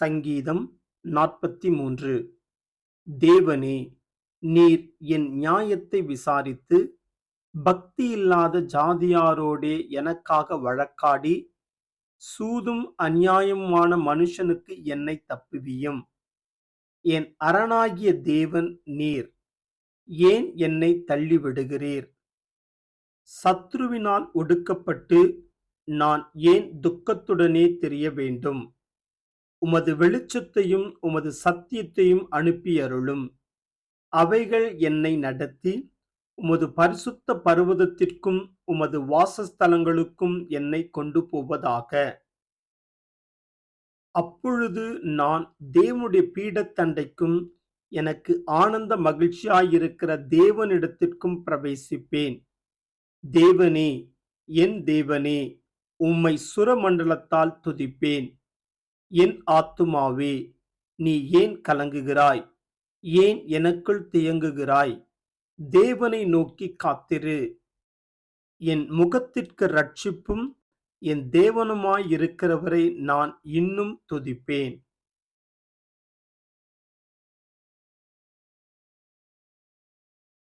சங்கீதம் நாற்பத்தி மூன்று தேவனே நீர் என் நியாயத்தை விசாரித்து பக்தியில்லாத ஜாதியாரோடே எனக்காக வழக்காடி சூதும் அநியாயமான மனுஷனுக்கு என்னை தப்புவியும். என் அரணாகிய தேவன் நீர் ஏன் என்னை தள்ளிவிடுகிறீர்? சத்ருவினால் ஒடுக்கப்பட்டு நான் ஏன் துக்கத்துடனே தெரிய வேண்டும்? உமது வெளிச்சத்தையும் உமது சத்தியத்தையும் அனுப்பியருளும். அவைகள் என்னை நடத்தி உமது பரிசுத்த பர்வதத்திற்கும் உமது வாசஸ்தலங்களுக்கும் என்னை கொண்டு போவதாக அப்பொழுது நான் தேவனுடைய பீடத்தண்டைக்கும் எனக்கு ஆனந்த மகிழ்ச்சியாயிருக்கிற தேவனிடத்திற்கும் பிரவேசிப்பேன். தேவனே என் தேவனே உம்மை சுரமண்டலத்தால் துதிப்பேன். என் ஆத்துமாவே நீ ஏன் கலங்குகிறாய்? ஏன் எனக்குள் தியங்குகிறாய்? தேவனை நோக்கி காத்திரு. என் முகத்திற்கு ரட்சிப்பும் என் தேவனுமாயிருக்கிறவரை நான் இன்னும் துதிப்பேன்.